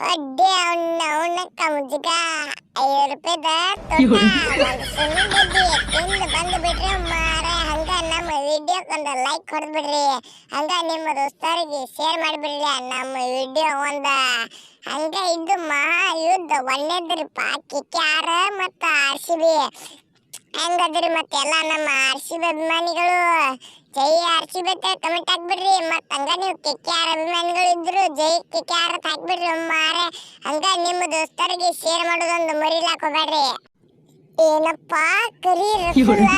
ಅಡ್ಡಿ ಅವನ್ನ ಅವನಕ್ಕ ಮುಜುಗ ಐವತ್ತು ರೂಪಾಯಿದ ಸುಮ್ಮನೆ ತಿಂದು ಬಂದು ಬಿಡ್ರಿ ಮಾರ ಹಂಗ ನಮ್ಮ ವಿಡಿಯೋಕ್ಕೊಂದು ಲೈಕ್ ಹೊಡೆದ್ಬಿಡ್ರಿ ಹಂಗ ನಿಮ್ಮ ದೋಸ್ತರಿಗೆ ಶೇರ್ ಮಾಡಿಬಿಡ್ರಿ ನಮ್ಮ ವಿಡಿಯೋ ಒಂದ ಹಂಗ ಇದು ಮಹಾ ಯುದ್ಧ ಒಳ್ಳೇದ್ರಿಪ್ಪ ಕಿಕ್ಯಾರ ಮತ್ತ ಆರ್ ಸಿ ಬಿ ಹೆಂಗದ್ರಿ ಮತ್ತೆಲ್ಲ ನಮ್ಮ ಆರ್ ಸಿ ಬಿ ಅಭಿಮಾನಿಗಳು. ಜೈ ಆರ್ ಸಿ ಬಿ ಅಂತ ಕಮೆಂಟ್ ಹಾಕ್ಬಿಡ್ರಿ. ಮತ್ತ ಹಂಗ ನೀವು ಕೆ ಕೆ ಆರ್ ಅಭಿಮಾನಿಗಳು ಇದ್ರು ಜೈ ಕೆ ಕೆ ಆರ್ ಅಂತ ಹಾಕ್ಬಿಡ್ರಿ ಮಾರೆ ಹಂಗ ನಿಮ್ಮ ದೋಸ್ತರಿಗೆ ಶೇರ್ ಮಾಡೋದೊಂದು ಮರಿಲಾಕ್ ಹೋಗ್ಬೇಡ್ರಿ. ಏನಪ್ಪ ಕರಿ ರಸಗುಲ್ಲ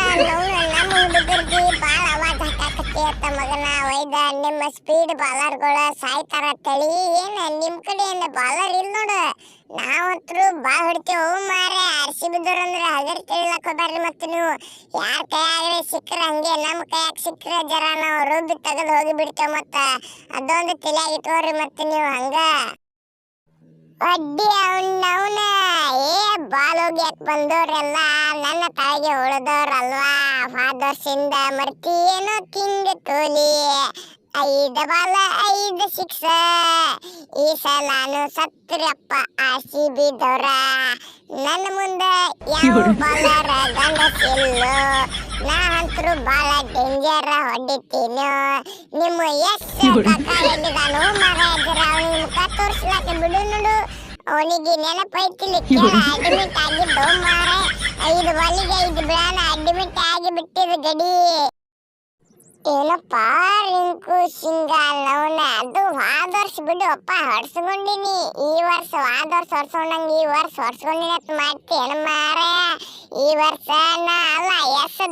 ಒಯ್ದ ನಿಮ್ಮ ಸ್ಪೀಡ್ ಬಾಲರ್ಗಳ ಸಾಯ್ತಾರ ತಳಿ? ಏನ ನಿಮ್ ಕಡೆಯಿಂದ ಬಾಲರ್ ಇಲ್ಲ ನೋಡು. ನಾವಂತ್ರು ಬಾಳ್ ಹೊಡಿತೇವ್. ಮಾರೆ ಆರ್ ಸಿ ಬಿದ್ದವ್ರ ಅಂದ್ರೆ ಹಗರ್ ಕೇಳಕ್ ಹೋಗ್ಬಾರ್ರಿ ಮತ್ತೆ ನೀವು. ಯಾರ ಕೈಯಾಗ್ರೆ ಸಿಕ್ಕ್ರ ಹಂಗೆ ನಮ್ಮ ಕೈಯಾಗ ಸಿಕ್ಕ್ರ ಜರ ನಾವು ರುಬ್ಬಿ ತೆಗೆದು ಹೋಗಿ ಬಿಡ್ತೇವೆ ಮತ್ತ. ಅದೊಂದು ತಲೆಯಾಗ ಇಟ್ಕೋರಿ ಮತ್ತೆ ನೀವು ಹಂಗ. ಅಡ್ಡಿ ಅವನ್ನ ಅವನ ಏ ಬಾಲ್ ಹೋಗ್ಯಾಕ್ ಬಂದವ್ರೆಲ್ಲ ನನ್ನ ತಾಯಿಗೆ ಉಳಿದವ್ರಲ್ವಾ ಫಾದರ್ಸಿಂದ ಮರ್ತಿ ಏನೋ ಕಿಂಗ್ ತೋಲಿ. ಐದ ಬಾಲ ಐದು ಸಿಕ್ಸ್ ಈ ಸಲಾನು ಸತ್ರಪ್ಪ ಆಸಿ ಬಿದ್ದವ್ರ ನನ್ನ ಮುಂದೆ ಯಾವ ಬಾಲರ ಗಂಡಸಿಲ್ಲೋ? ನಾ ಅಂತರೂ ಬಾಳ ಡೇಂಜರ್ ಹೊಡಿತೀನಿ ನಿಮ್ಮ ಎಸ್ ಕಾಕ ಎಲ್ಲಿದಾನು ಮರ ಇದ್ರ ಅವನಿಗೆ ಮುಖ ತೋರ್ಸ್ಲಾಕ ಬಿಡು ನೋಡು. ಅವನಿಗೆ ನೆನಪೈತಿಲಿ ಕೇಳ ಅಡ್ಮಿಟ್ ಆಗಿದ್ದು ಮಾರ. ಐದು ಬಾಲಿಗೆ ಐದು ಬಿಡಾನ ಅಡ್ಮಿಟ್ ಆಗಿ ಬಿಟ್ಟಿದ ಗಡಿ. ಏನಪ್ಪ ರಿಂಕು ಸಿಂಗಾಲ್ ಅವನ ಅದು ವಾದ ವರ್ಷ ಬಿಡು ಅಪ್ಪ ಹೊಡ್ಸ್ಕೊಂಡಿನಿ. ಈ ವರ್ಷ ವಾದ ವರ್ಷ ಹೊಡ್ಸ್ಕೊಂಡಂಗ ಈ ವರ್ಷ ಹೊಡ್ಸ್ಕೊಂಡಿನಿ ಅಂತ ಮಾಡ್ತೇನ ಮಾರ. ಈ ವರ್ಷ ನಾ ಅಲ್ಲ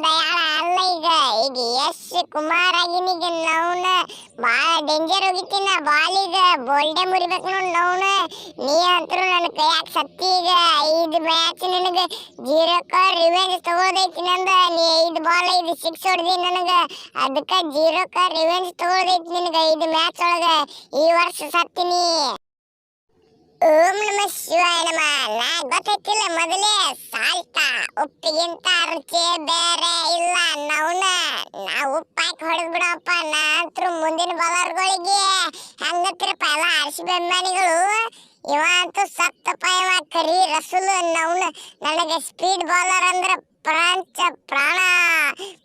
ದಯಾಳ ಅಲ್ಲ ಈಗ. ಈಗ ಎಸ್ ಕುಮಾರ್ ಆಗಿನೀಗ ನೌನ ಭಾಳ ಡೇಂಜರ್ ಹೋಗಿತ್ತಿನ ಈಗ ಬೋಲ್ಡೆ ಮುರಿಬೇಕು ನೋಡಿ ನೌನ ನೀ ಅಂತರೂ ನನ್ನ ಕೈಯಾಗ ಸತ್ತಿ ಈಗ. ಐದು ಮ್ಯಾಚ್ ನಿನಗೆ ಜೀರೋಕ ರಿವೆಂಜ್ ತಗೊಳ್ದೈತಿ ನಂದ. ನೀ ಐದು ಬಾಲ್ ಐದು ಸಿಕ್ಸ್ ಹೊಡೆದಿ ನನಗೆ. ಅದಕ್ಕ ಜೀರೋಕ್ಕ ರಿವೆಂಜ್ ತಗೊಳ್ದೈತಿ ನಿನಗೆ ಐದು ಮ್ಯಾಚ್ ಒಳಗ. ಈ ವರ್ಷ ಸತ್ತೀನಿ. ಓಂ ನಮ ಶಿವಾಯ ನಮ. ನಾ ಗೊತ್ತಿಲ್ಲ ಮೊದಲೇ ಸಾಲ್ಟ ಉಪ್ಪಿಗಿಂತ ರುಚಿ ಬೇರೆ ಇಲ್ಲ ನೌನ ನಾ ಉಪ್ಪು ಹಾಕಿ ಹೊಡೆದ್ ಬಿಡಪ್ಪ ನಾ ಮುಂದಿನ ಬಲರ್ಗಳಿಗೆ ಹಂಗತ್ತಿರಪ್ಪ ಎಲ್ಲ ಆರ್ಸಿ ಅಭಿಮಾನಿಗಳು ಇವ ಅಂತೂ ಸತ್ತಪ್ಪ ಇವ ಕರಿ ರಸುಲು ನೌನ ನನಗೆ ಸ್ಪೀಡ್ ಬಾಲರ್ ಅಂದ್ರ ಪ್ರಾಂಚ ಪ್ರಾಣ.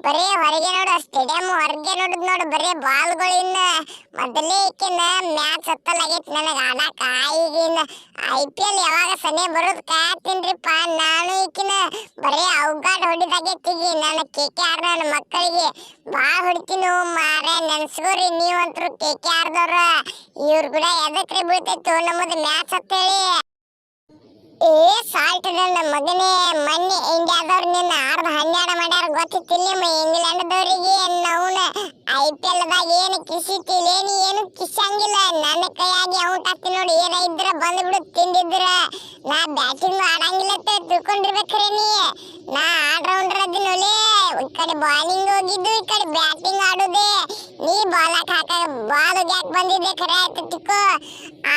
ಬರೀ ಹೊರಗೆ ನೋಡು ಸ್ಟೇಡಿಯಂ ಹೊರಗೆ ನೋಡುದ್ ನೋಡು, ಬರೀ ಬಾಲ್ಗಳಿಂದ ಮೊದಲೇ ಈಕಿನ ಮ್ಯಾಚ್ ಹತ್ತಲಾಗೈತಿ ನನಗೆ ಆಡಾಕ. ಈಗಿನ ಐ ಪಿ ಎಲ್ ಯಾವಾಗ ಸನೇ ಬರೋದು ಕಾಯ್ತೀನ್ರಿಪ್ಪ. ನಾನು ಈಕಿನ ಬರೀ ಔಗಾಡ್ ಹೊಡಿದಾಗೈತಿ ಈಗ. ನನ್ನ ಕೆ ಕೆ ಆರ್ ನನ್ನ ಮಕ್ಕಳಿಗೆ ಭಾಳ ಹೊಡಿತೀನಿ ಮಾರೇ ನೆನ್ಸ್ಕೋರಿ ನೀವಂತರು ಕೆ ಕೆ ಆರ್ದವ್ರ ಇವ್ರ ಕೂಡ ಎದಕ್ಕೆ ಬೀಳ್ತೈತು ನಮ್ಮದು ಮ್ಯಾಚ್ ಹತ್ತೇಳಿ. ಏ ಸಾಲ್ಟ್ ನನ್ನ ಮಗನೇ, ಮೊನ್ನೆ ಇಂಡಿಯಾದವ್ರು ನಿನ್ನ ಆರ್ದ ಹನ್ನೆರಡು ಮಾಡ್ಯಾರ ಗೊತ್ತಿತ್ತಿಲ್ಲ ಇಂಗ್ಲೆಂಡ್ದವ್ರಿಗೆ ನೌನ ಐ ಪಿ ಎಲ್ದಾಗ ಏನು ಕಿಸಿತಿಲೇನಿ ಏನು ಕಿಸಂಗಿಲ್ಲ ನನ್ನ ಕೈಯಾಗಿ ಔಟ್ ಆಗ್ತೀನಿ ನೋಡಿ, ಏನ ಇದ್ರ ಬಂದು ಬಿಡು ತಿಂದಿದ್ರ. ನಾ ಬ್ಯಾಟಿಂಗ್ ಆಡಂಗಿಲ್ಲ ಅಂತ ತಿಳ್ಕೊಂಡಿರ್ಬೇಕ್ರಿ ನೀ. ನಾ ಆಲ್ರೌಂಡರ್ ಅದಿನೊಲೆ ಈ ಕಡೆ ಬಾಲಿಂಗ್ ಹೋಗಿದ್ದು, ಈ ಕಡೆ ಬ್ಯಾಟಿಂಗ್ ಆಡೋದೆ. ನೀ ಬಾಲ್ ಹಾಕ ಬಾಲ್ ಯಾಕೆ ಬಂದಿದ್ದೆ ಖರೆ ಆಯ್ತು ತಿಕ್ಕೋ.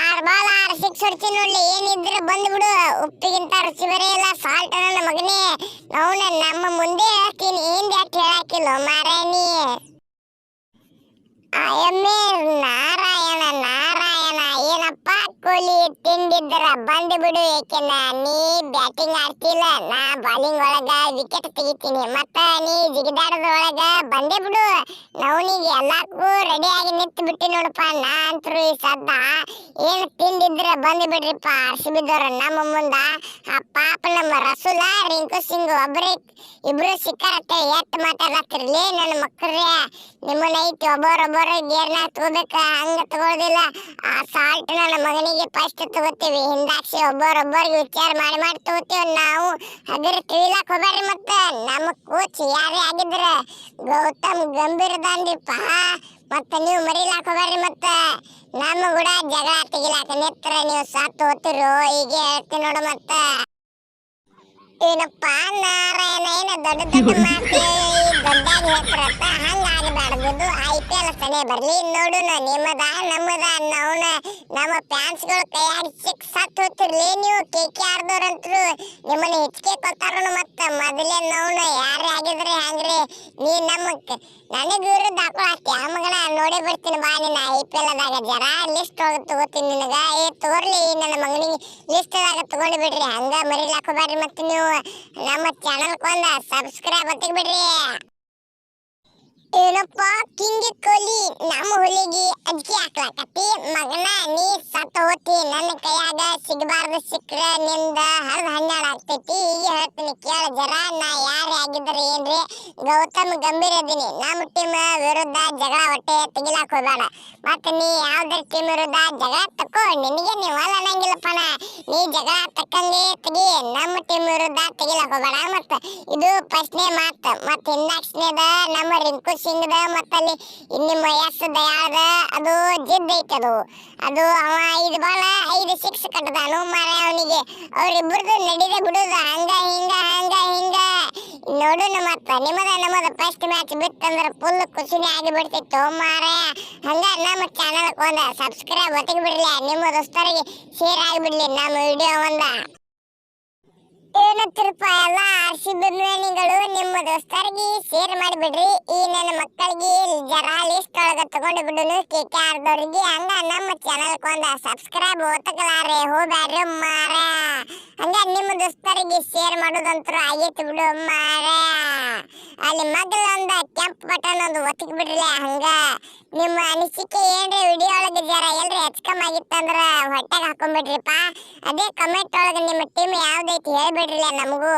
ಆರ್ ಬಾಲ್ ಆರ್ ಸಿಕ್ಸ್ ಹೊಡ್ತೀನಿ ನೋಡ್ಲಿ, ಏನಿದ್ರೆ ಬಂದ್ಬಿಡು ಉಪ್ಪಿಗಿಂತ ರುಚಿ ಬರೇ ಇಲ್ಲ. ಸಾಲ್ಟ್ ನನ್ನ ಮಗನೇ. ಅವನ ನಮ್ಮ ಮುಂದೆ ಹೇಳ್ತೀನಿ ಏನ್ ಯಾಕೆ ಹೇಳಾಕಿಲ್ಲ ಮಾರಾಯಣಿ. ಅಯ್ಯಮ್ಮೆ ನಾರ ಕೂಲಿ ತಿಂದಿದ್ದರ, ಬಂದು ಬಿಡು ಏಕೆನ? ನೀ ಬ್ಯಾಟಿಂಗ್ ಆಡ್ತಿಲ್ಲ, ನಾ ಬಾಲಿಂಗ್ ಒಳಗ ವಿಕೆಟ್ ತೆಗಿತೀನಿ. ಮತ್ತ ನೀ ಜಿಗಿದಾಡದೊಳಗ ಬಂದೇ ಬಿಡು. ನವನಿಗೆ ಎಲ್ಲಕ್ಕೂ ರೆಡಿ ಆಗಿ ನಿಂತು ಬಿಟ್ಟಿ ನೋಡಪ್ಪ. ನಾ ಅಂತರು ಈ ಸದ್ದ ಏನು ತಿಂದಿದ್ರ ಬಂದ್ ಬಿಡ್ರಿಪ್ಪ. ಆರ್ಸಿ ಬಿದ್ದವ್ರ ನಮ್ಮ ಮುಂದ. ಆ ಪಾಪ ನಮ್ಮ ರಸುಲ, ರಿಂಕು, ಸಿಂಗ್ ಒಬ್ರೇ ಇಬ್ರು ಸಿಕ್ಕಾರತ್ತೆ. ಎಟ್ ಮಾತಾಡತ್ತಿರ್ಲಿ ನನ್ನ ಮಕ್ಕಳ್ರೆ ನಿಮ್ಮನ್ನ ಐತಿ. ಒಬ್ಬರೊಬ್ಬರ ಗೇರ್ನ ತಗೋಬೇಕ? ಹಂಗ ತಗೊಳ್ದಿಲ್ಲ. ಆ ಸಾಲ್ಟ್ ನನ್ನ ಮಗನಿಗೆ ಫಸ್ಟ್ ತಗೋತೀವಿ. ಹಿಂದಾಕ್ಷಿ ಒಬ್ಬರೊಬ್ಬರಿಗೆ ವಿಚಾರ ಮಾಡಿ ಮಾಡಿ ತಗೋತೀವಿ. ನಾವು ಅದ್ರ ತಿಳಿಲಾಕ್ ಹೋಗ್ರಿ ಮತ್ತೆ. ನಮ್ಮ ಕೋಚ್ ಯಾರೇ ಆಗಿದ್ರ ಗೌತಮ್ ಗಂಭೀರ್ ದಾಂಡಿಪ್ಪ. ಮತ್ತೆ ನೀವು ಮರಿಲಾಕ್ ಹೋಗ್ರಿ ಮತ್ತೆ. ನಮ್ಮ ಕೂಡ ಜಗಳ ತೆಗಿಲಾಕ ನಿತ್ರ ನೀವು ಸಾತ್ ಹೋತಿರೋ ಹೀಗೆ ಹೇಳ್ತೀನಿ ನೋಡು ಮತ್ತ. ಏನಪ್ಪ ನಾರಾಯಣ ಏನ ದೊಡ್ಡ ದೊಡ್ಡ ಮಾತೆ ದೊಡ್ಡಾಗಿ ಹೇಳ್ತಾರತ್ತ ಹಂಗ ಆಗಬಾರ್ದು ಐ ಪಿ ಎಲ್ ಸನೆ ಬರ್ಲಿ ನೋಡು ನಿಮ್ಮದ ನಮ್ಮದ ನವನ ನಮ್ಮ ಫ್ಯಾನ್ಸ್ಗಳು ಕೈಯಾಡಿ ಸಿಕ್ ಸತ್ ನೀವು ಕೆ ಕೆ ಆರ್ದವ್ರಂತ್ರು ನಿಮ್ಮನ್ನ ಹೆಚ್ಚಿಗೆ ಕೊತ್ತಾರ ಮತ್ತ ಮೊದಲೇ ನವನ ಯಾರೇ ಆಗಿದ್ರೆ ಹಂಗ್ರಿ ನೀ ನಮ್ಮ ನನಗೆ ವಿರುದ್ಧ ಹಾಕೊಳಕ್ಕೆ ಆ ಮಗನ ನೋಡಿ ಬಿಡ್ತೀನಿ ಬಾ ನಿನ್ನ ಐ ಪಿ ಎಲ್ ಅದಾಗ. ಜರ ಲಿಸ್ಟ್ ಹೋಗಿ ತಗೋತೀನಿ ನಿನಗ. ಏ, ತೋರ್ಲಿ ನನ್ನ ಮಗನಿಗೆ ಲಿಸ್ಟ್ ಅದಾಗ ತಗೊಂಡು ಬಿಡ್ರಿ. ಹಂಗ ಮರಿಲಾಕ ಬರ್ರಿ ಮತ್ತೆ ನೀವು. ನಮ್ಮ ಚಾನಲ್ ಕೊಂದ ಸಬ್ಸ್ಕ್ರೈಬ್ ಒತ್ತಿಗೆ ಬಿಡ್ರಿ. ಏನಪ್ಪ ಕಿಂಗ್ ಕೋಲಿ, ನಮ್ಮ ಹುಲಿಗೆ ಅಜ್ಜಿ ಹಾಕ್ಲಾಕತ್ತಿ ಮಗನ, ನೀ ಸತ್ತ ಹೋತಿ. ನನ್ನ ಕೈಯಾಗ ಸಿಗಬಾರ್ದು, ಸಿಕ್ಕ್ರ ನಿಂದ ಹರಿದ ಹನ್ನೆರಡು ಆಗ್ತೈತಿ. ಈಗ ಹೇಳ್ತೀನಿ, ಕೇಳ ಜರ. ನಾ ಯಾರೇ ಆಗಿದ್ರೆ ಏನ್ರಿ? ಗೌತಮ್ ಗಂಭೀರ ಅದೀನಿ ನಮ್ಮ ಟೀಮ್ ವಿರುದ್ಧ ಜಗಳ ಹೊಟ್ಟೆ ತೆಗಿಲಾಕ್ ಹೋಗ್ಬೇಡ. ಮತ್ತೆ ನೀ ಯಾವ್ದ್ರ ಟೀಮ್ ವಿರುದ್ಧ ಜಗಳ ತಕೋ. ನಿನಗೆ ನೀವು ಅನ್ನಂಗಿಲ್ಲಪ್ಪನ ನೀ ಜಗಳ ತಕ್ಕಂಗೆ ತೆಗಿ. ನಮ್ಮ ಟೀಮ್ ವಿರುದ್ಧ ತೆಗಿಲಾಕ್ ಹೋಗ್ಬೇಡ. ಮತ್ತೆ ಇದು ಫಸ್ಟ್ನೇ ಮಾತು. ಮತ್ತೆ ಹಿಂದಾಕ್ಸ್ನೇದ ನಮ್ಮ ರಿಂಕು ಸಿಂಗ್ದ ಮತ್ತೆ ಅಲ್ಲಿ ನಿಮ್ಮ ಎಸ್ ದಯಾದ ಅದು ಜಿದ್ ಐತೆ ಅದು. ಅದು ಅವ ಐದು ಬಾಲ ಐದು ಸಿಕ್ಸ್ ಕಟ್ಟದಾನು ಮಾರ ಅವನಿಗೆ. ಅವ್ರಿಬ್ರದ್ದು ನಡೀದೆ ಬಿಡುದ. ಹಂಗ, ಹಿಂಗ ಹಂಗ, ಹಿಂಗ. ನೋಡೋಣ ಮತ್ತ ನಿಮ್ಮದ ನಮ್ಮದ ಫಸ್ಟ್ ಮ್ಯಾಚ್ ಬಿತ್ತಂದ್ರ ಫುಲ್ ಖುಷಿನೇ ಆಗಿಬಿಡ್ತಿತ್ತು ಮಾರ ಹಂಗ ನಮ್ಮ ಚಾನಲ್ ಒಂದ ಸಬ್ಸ್ಕ್ರೈಬ್ ಒತ್ತಿಗೆ ಬಿಡ್ಲಿ. ನಿಮ್ಮ ದೋಸ್ತರಿಗೆ ಶೇರ್ ಆಗಿಬಿಡ್ಲಿ. ನಮ್ಮ ವಿಡಿಯೋ ಒಂದ. ಏನತ್ತಿರಪ್ಪ ಎಲ್ಲ ಆರ್ ಸಿ ಅಭಿಮಾನಿಗಳು ನಿಮ್ಮ ದೋಸ್ತರಿಗೆ ಶೇರ್ ಮಾಡಿಬಿಡ್ರಿ. ಈ ನನ್ನ ಮಕ್ಕಳಿಗೆ ಜರಾ ಲಿಸ್ಟ್ ಒಳಗ ತಗೊಂಡು ಬಿಡುನು. ಕೆ ಕೆ ಆರ್ದವ್ರಿಗೆ ಹಂಗ ನಮ್ಮ ಚಾನಲ್ ಕೊಂದ ಸಬ್ಸ್ಕ್ರೈಬ್ ಓತಕಲಾರೆ ಹೋಗ್ಬ್ಯಾಡ್ರಿ ಮಾರ ಹಂಗ ನಿಮ್ಮ ದೋಸ್ತರಿಗೆ ಶೇರ್ ಮಾಡೋದಂತೂ ಆಗೈತಿ ಬಿಡು ಮಾರ ಅಲ್ಲಿ ಮಗ್ಲೊಂದ ಕೆಂಪ್ ಬಟನ್ ಒಂದು ಒತ್ತಿಕ್ ಬಿಡ್ರಿ ಹಂಗ. ನಿಮ್ಮ ಅನಿಸಿಕೆ ಏನ್ರಿ ವಿಡಿಯೋ ಒಳಗೆ ಜರ ಎಲ್ರಿ ಹೆಚ್ಚಕಮ್ ಆಗಿತ್ತಂದ್ರ ಹೊಟ್ಟೆಗೆ ಹಾಕೊಂಡ್ಬಿಡ್ರಿಪ್ಪ ಅದೇ ಕಮೆಂಟ್ ಒಳಗೆ ನಿಮ್ಮ ಟೀಮ್ ಯಾವ್ದೈತಿ ಹೇಳ್ಬಿಡ್ರಿ ನಮಗೂ.